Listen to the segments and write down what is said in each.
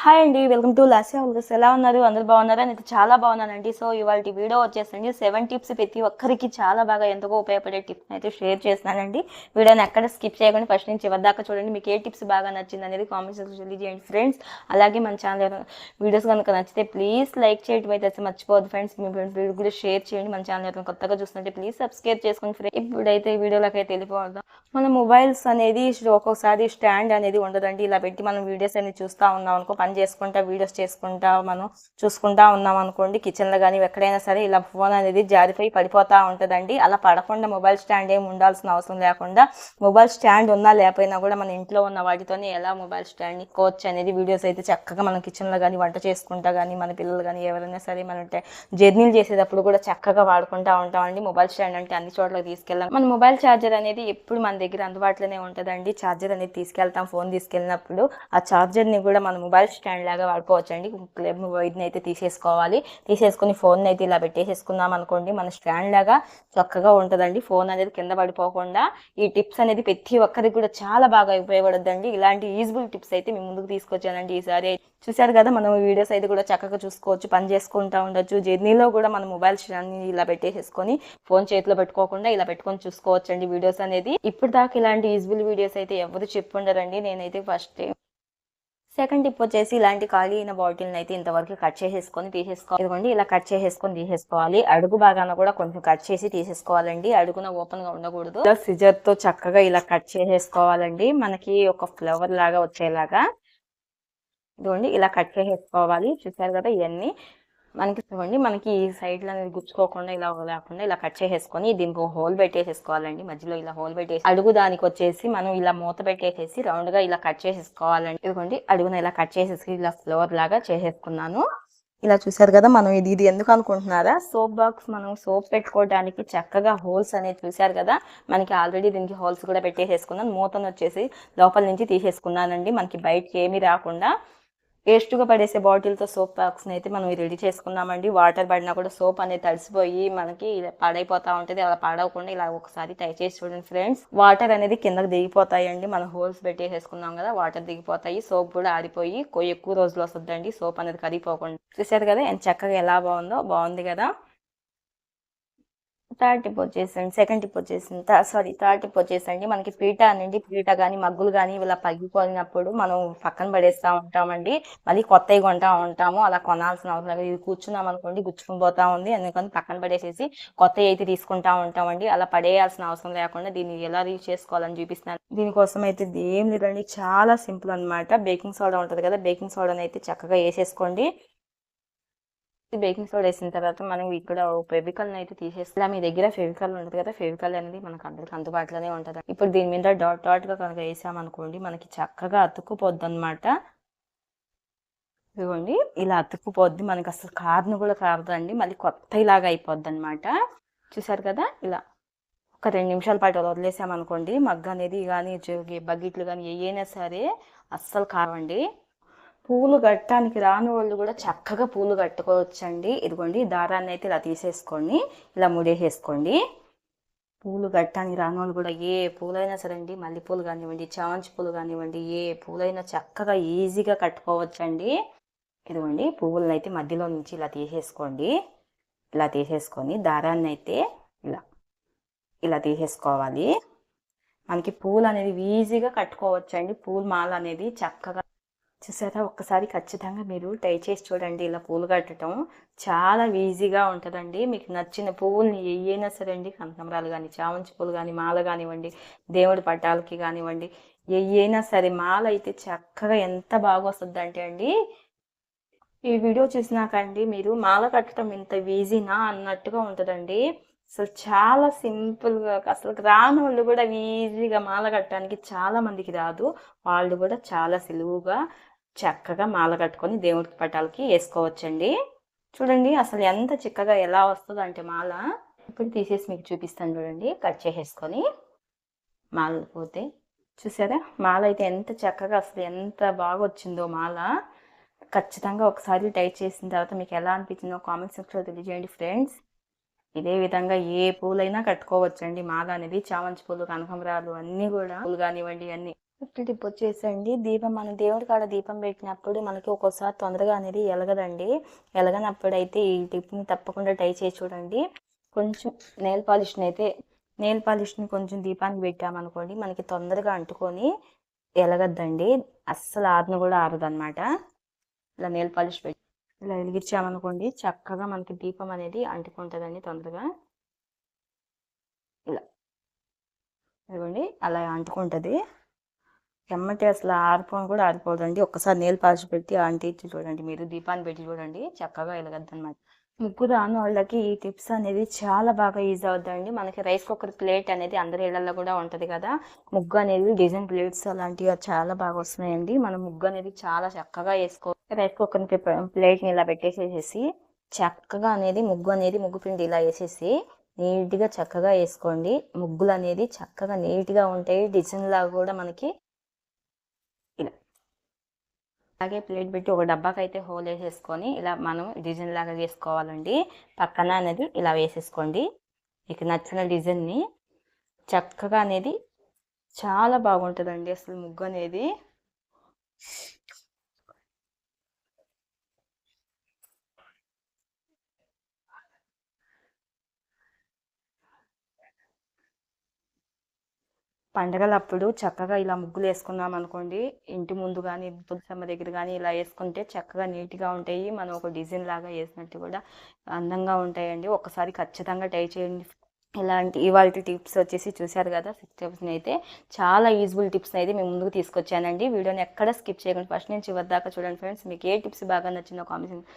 Hi అండి welcome to Lasya ఉల్గస్ ఎలా ఉన్నారు? అందరు బాగున్నారా? నేను చాలా బాగున్నానండి. సో ఇవాళ వీడియో వచ్చేసండి సెవెన్ టిప్స్ ప్రతి ఒక్కరికి చాలా బాగా ఎంతగా ఉపయోగపడే టిప్స్ అయితే షేర్ చేస్తున్నానండి. వీడియోని ఎక్కడ స్కిప్ చేయకుండా ఫస్ట్ నుంచి వద్దాక చూడండి. మీకు ఏ టిప్స్ బాగా నచ్చింది అనేది కామెంట్స్ తెలియజేయండి ఫ్రెండ్స్. అలాగే మన ఛానల్ వీడియోస్ కనుక నచ్చితే ప్లీజ్ లైక్ చేయడం అయితే అసలు మర్చిపోవద్దు ఫ్రెండ్స్. మీ ఫ్రెండ్స్ కూడా షేర్ చేయండి. మన ఛానల్ ఎవరైనా కొత్తగా చూస్తుంటే ప్లీజ్ సబ్స్క్రైబ్ చేసుకోండి ఫ్రెండ్స్. ఇప్పుడైతే ఈ వీడియోలోకి అయితే వెళ్ళిపోవద్దాం మన మొబైల్స్ అనేది ఒక్కొక్కసారి స్టాండ్ అనేది ఉండదండి. ఇలా పెట్టి మనం వీడియోస్ అనేది చూస్తూ ఉన్నాం అనుకో పని చేసుకుంటా వీడియోస్ చేసుకుంటా మనం చూసుకుంటా ఉన్నాం అనుకోండి కిచెన్లో కానీ ఎక్కడైనా సరే ఇలా ఫోన్ అనేది జారిపోయి పడిపోతూ ఉంటుందండి. అలా పడకుండా మొబైల్ స్టాండ్ ఏమి ఉండాల్సిన అవసరం లేకుండా మొబైల్ స్టాండ్ ఉన్నా లేకపోయినా కూడా మన ఇంట్లో ఉన్న వాటితోనే ఎలా మొబైల్ స్టాండ్ కోచ్ అనేది వీడియోస్ అయితే చక్కగా మనం కిచెన్లో కానీ వంట చేసుకుంటా కానీ మన పిల్లలు కానీ ఎవరైనా సరే మనం జర్నీలు చేసేటప్పుడు కూడా చక్కగా వాడుకుంటా ఉంటామండి. మొబైల్ స్టాండ్ అంటే అన్ని చోట్లకి తీసుకెళ్ళాం. మన మొబైల్ ఛార్జర్ అనేది ఎప్పుడు మన దగ్గర అందుబాటులోనే ఉంటుందండి. ఛార్జర్ అనేది తీసుకెళ్తాం ఫోన్ తీసుకెళ్ళినప్పుడు. ఆ ఛార్జర్ని కూడా మన మొబైల్ స్టాండ్ లాగా వాడుకోవచ్చు అండి వైద్ని అయితే తీసేసుకోవాలి. తీసేసుకొని ఫోన్ అయితే ఇలా పెట్టేసేసుకున్నాం అనుకోండి. మన స్టాండ్ లాగా చక్కగా ఉంటుందండి. ఫోన్ అనేది కింద పడిపోకుండా ఈ టిప్స్ అనేది ప్రతి ఒక్కరికి కూడా చాలా బాగా ఉపయోగపడద్దండి. ఇలాంటి యూజ్ఫుల్ టిప్స్ అయితే మేము ముందుకు తీసుకొచ్చానండి ఈసారి. చూశారు కదా మనం వీడియోస్ అయితే కూడా చక్కగా చూసుకోవచ్చు పని చేసుకుంటా ఉండొచ్చు. జర్నీలో కూడా మన మొబైల్ స్టాండ్ని ఇలా పెట్టేసేసుకొని ఫోన్ చేతిలో పెట్టుకోకుండా ఇలా పెట్టుకొని చూసుకోవచ్చు అండి వీడియోస్ అనేది. ఇప్పుడు దాకా ఇలాంటి యూజ్ఫుల్ వీడియోస్ అయితే ఎవరు చెప్పుండరండి. నేనైతే ఫస్ట్ సెకండ్ టిప్ వచ్చేసి ఇలాంటి ఖాళీ అయిన బాటిల్ని అయితే ఇంతవరకు కట్ చేసేసుకొని తీసేసుకోవాలి ఇదిగోండి ఇలా కట్ చేసేసుకొని తీసేసుకోవాలి. అడుగు భాగాన కూడా కొంచెం కట్ చేసి తీసేసుకోవాలండి. అడుగున ఓపెన్గా ఉండకూడదు. సిజర్తో చక్కగా ఇలా కట్ చేసేసుకోవాలండి. మనకి ఒక ఫ్లవర్ లాగా వచ్చేలాగా. ఇదిగోండి ఇలా కట్ చేసేసుకోవాలి. చూసారు కదా ఇవన్నీ మనకి చూడండి మనకి ఈ సైడ్లు అనేది గుచ్చుకోకుండా ఇలా లేకుండా ఇలా కట్ చేసేసుకొని దీనికి హోల్ పెట్టేసేసుకోవాలండి. మధ్యలో ఇలా హోల్ పెట్టేసి అడుగు దానికి వచ్చేసి మనం ఇలా మూత పెట్టేసేసి రౌండ్గా ఇలా కట్ చేసేసుకోవాలండి. ఇదిగోండి అడుగున ఇలా కట్ చేసేసి ఇలా ఫ్లోర్ లాగా చేసేసుకున్నాను. ఇలా చూసారు కదా మనం ఇది ఇది ఎందుకు అనుకుంటున్నారా? సోప్ బాక్స్ మనం సోప్ పెట్టుకోవడానికి చక్కగా హోల్స్ అనేది చూసారు కదా మనకి ఆల్రెడీ దీనికి హోల్స్ కూడా పెట్టేసేసుకున్నాను. మూతను వచ్చేసి లోపల నుంచి తీసేసుకున్నానండి. మనకి బయటకి ఏమీ రాకుండా వేస్ట్గా పడేసే బాటిల్తో సోప్ ప్యాక్స్ని అయితే మనం రెడీ చేసుకున్నామండి. వాటర్ పడినా కూడా సోప్ అనేది తడిసిపోయి మనకి పాడైపోతా ఉంటుంది. అలా పాడవకుండా ఇలా ఒకసారి ట్రై చేసి చూడండి ఫ్రెండ్స్. వాటర్ అనేది కిందకి దిగిపోతాయండి. మనం హోల్స్ పెట్టేసేసుకున్నాం కదా వాటర్ దిగిపోతాయి. సోప్ కూడా ఆరిపోయి ఎక్కువ రోజులు వస్తుందండి. సోప్ అనేది కరిగిపోకుండా. చూసారు కదా ఎంత చక్కగా ఎలా బాగుందో. బాగుంది కదా? థర్డ్ డిపోజ్ వచ్చేసండి సెకండ్ డిపోజ్ చేసిన సారీ థర్డ్ డిపోజ్ వచ్చేసండి మనకి పీట అనండి పీట కానీ మగ్గులు కానీ ఇలా పగిలిపోయినప్పుడు మనం పక్కన పడేస్తూ ఉంటామండి. మళ్ళీ కొత్తవి కొంటా ఉంటాము అలా కొనాల్సిన అవసరం లేదు. ఇది కూర్చున్నాం అనుకోండి గుచ్చుకుని పోతా ఉంది అందుకని పక్కన పడేసేసి కొత్తవి అయితే తీసుకుంటా ఉంటామండి. అలా పడేయాల్సిన అవసరం లేకుండా దీన్ని ఎలా రీచ్ చేసుకోవాలని చూపిస్తున్నాను. దీనికోసం అయితే ఏం లేదండి చాలా సింపుల్ అనమాట బేకింగ్ సోడా ఉంటుంది కదా బేకింగ్ సోడాని అయితే చక్కగా వేసేసుకోండి. బేకింగ్ సోడా వేసిన తర్వాత మనం ఇక్కడ ఫెవికల్ అయితే తీసేస్తే మీ దగ్గర ఫెవికల్ ఉంటుంది కదా ఫెవికల్ అనేది మనకు అందరికి అందుబాటులోనే ఉంటుంది. ఇప్పుడు దీని మీద డాట్ డాట్గా కనుక వేసామనుకోండి మనకి చక్కగా అతుక్కుపోద్ది అనమాట ఇదిగోండి ఇలా అతుక్కుపోద్ది మనకి అసలు కారణం కూడా కారదండి మళ్ళీ కొత్త ఇలాగా అయిపోద్ది అనమాట చూసారు కదా ఇలా ఒక రెండు నిమిషాల పాటు వదిలేసామనుకోండి మగ్గ అనేది కానీ బకెట్లు కానీ ఏయైనా సరే అస్సలు కావండి పూలు కట్టడానికి రాని వాళ్ళు కూడా చక్కగా పూలు కట్టుకోవచ్చండి. ఇదిగోండి దారాన్ని అయితే ఇలా తీసేసుకోండి ఇలా ముడేసేసుకోండి. పూలు కట్టడానికి రాని వాళ్ళు కూడా ఏ పూలైనా సరే అండి మల్లెపూలు కానివ్వండి చామంతి పూలు కానివ్వండి ఏ పూలైనా చక్కగా ఈజీగా కట్టుకోవచ్చండి. ఇదిగోండి పువ్వులను అయితే మధ్యలో నుంచి ఇలా తీసేసుకోండి. ఇలా తీసేసుకొని దారాన్ని అయితే ఇలా ఇలా తీసేసుకోవాలి. మనకి పూలు అనేది ఈజీగా కట్టుకోవచ్చండి. పూల మాల అనేది చక్కగా చూసారా? ఒక్కసారి ఖచ్చితంగా మీరు ట్రై చేసి చూడండి. ఇలా పూలు కట్టడం చాలా ఈజీగా ఉంటుందండి. మీకు నచ్చిన పువ్వుల్ని ఏయైనా సరే అండి కనకమరాలు కానీ చామంతి పూలు కానీ మాల కానివ్వండి దేవుడి పట్టాలకి కానివ్వండి ఏయైనా సరే మాల అయితే చక్కగా ఎంత బాగా వస్తుంది అంటే అండి ఈ వీడియో చూసినాకండి మీరు మాల కట్టడం ఇంత ఈజీనా అన్నట్టుగా ఉంటుందండి. అసలు చాలా సింపుల్గా అసలు రాని వాళ్ళు కూడా ఈజీగా మాల కట్టడానికి చాలా మందికి రాదు. వాళ్ళు కూడా చాలా సులువుగా చక్కగా మాల కట్టుకొని దేవుడికి పటాలకి వేసుకోవచ్చండి. చూడండి అసలు ఎంత చిక్కగా ఎలా వస్తుందో అంటే మాల. ఇప్పుడు తీసేసి మీకు చూపిస్తాను చూడండి. కట్ చేసేసుకొని మాల పోతే. చూసారా? మాల అయితే ఎంత చక్కగా అసలు ఎంత బాగా వచ్చిందో మాల. ఖచ్చితంగా ఒకసారి టైట్ చేసిన తర్వాత మీకు ఎలా అనిపించిందో కామెంట్ సెక్షన్లో తెలియజేయండి ఫ్రెండ్స్. ఇదే విధంగా ఏ పూలైనా కట్టుకోవచ్చండి. మాల అనేది చామంతి పూలు కనకంబరాలు అన్నీ కూడా పూలు కానివ్వండి అన్నీ. ఫిఫ్త్ టిప్ వచ్చేసండి దీపం మనం దేవుడి కాడ దీపం పెట్టినప్పుడు మనకి ఒక్కోసారి తొందరగా అనేది ఎలగదండి. ఎలగనప్పుడు అయితే ఈ టిప్ని తప్పకుండా ట్రై చేసి చూడండి. కొంచెం నెయిల్ పాలిష్ని అయితే నెయిల్ పాలిష్ని కొంచెం దీపానికి పెట్టామనుకోండి మనకి తొందరగా అంటుకొని ఎలగద్దండి. అస్సలు ఆరును కూడా ఆరదనమాట ఇలా నెయిల్ పాలిష్ పెట్టి ఇలా వెలిగించామనుకోండి చక్కగా మనకి దీపం అనేది అంటుకుంటుందండి తొందరగా. ఇలా ఇదిగోండి అలా అంటుకుంటుంది. ఎమ్మటి అసలు ఆరిపోవడం కూడా ఆరిపోదండి. ఒక్కసారి నీళ్ళు పాచి పెట్టి అంటించి చూడండి. మీరు దీపాన్ని పెట్టి చూడండి. చక్కగా వెలగద్దు అనమాట ముగ్గు రాని వాళ్ళకి ఈ టిప్స్ అనేది చాలా బాగా యూజ్ అవుతుందండి మనకి రైస్ కుక్కర్ ప్లేట్ అనేది అందరి ఇళ్ళలో కూడా ఉంటుంది కదా. ముగ్గు అనేది డిజైన్ ప్లేట్స్ అలాంటివి చాలా బాగా వస్తున్నాయండి. మనం ముగ్గు అనేది చాలా చక్కగా వేసుకో రైస్ కుక్కర్ ప్లేట్ని ఇలా పెట్టేసేసి చక్కగా అనేది ముగ్గు అనేది ముగ్గు పిండి ఇలా వేసేసి నీట్గా చక్కగా వేసుకోండి. ముగ్గులు అనేది చక్కగా నీట్గా ఉంటాయి. డిజైన్ లాగా కూడా మనకి అలాగే ప్లేట్ పెట్టి ఒక డబ్బాకి అయితే హోల్ వేసేసుకొని ఇలా మనం డిజైన్ లాగా వేసుకోవాలండి పక్కన అనేది ఇలా వేసేసుకోండి. మీకు నచ్చిన డిజైన్ని చక్కగా అనేది చాలా బాగుంటుందండి అసలు ముగ్గు అనేది. పండగలప్పుడు చక్కగా ఇలా ముగ్గులు వేసుకున్నాం అనుకోండి. ఇంటి ముందు కానీ తులసమ్మ దగ్గర కానీ ఇలా వేసుకుంటే చక్కగా నీట్గా ఉంటాయి. మనం ఒక డిజైన్ లాగా వేసినట్టు కూడా అందంగా ఉంటాయండి. ఒకసారి ఖచ్చితంగా ట్రై చేయండి. ఇలాంటి ఇవాళ టిప్స్ వచ్చేసి చూశారు కదా సిక్స్ టిప్స్ని అయితే. చాలా యూజ్ఫుల్ టిప్స్ అయితే మేము ముందుకు తీసుకొచ్చానండి. వీడియోని ఎక్కడ స్కిప్ చేయకుండా ఫస్ట్ నుంచి చివరి దాకా చూడండి ఫ్రెండ్స్. మీకు ఏ టిప్స్ బాగా నచ్చిందో కామెంట్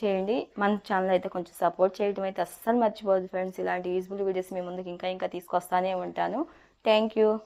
చేయండి. మన ఛానల్ అయితే కొంచెం సపోర్ట్ చేయడం అయితే అస్సలు మర్చిపోదు ఫ్రెండ్స్. ఇలాంటి యూజ్ఫుల్ వీడియోస్ మీ ముందుకు ఇంకా ఇంకా తీసుకొస్తానే ఉంటాను. Thank you.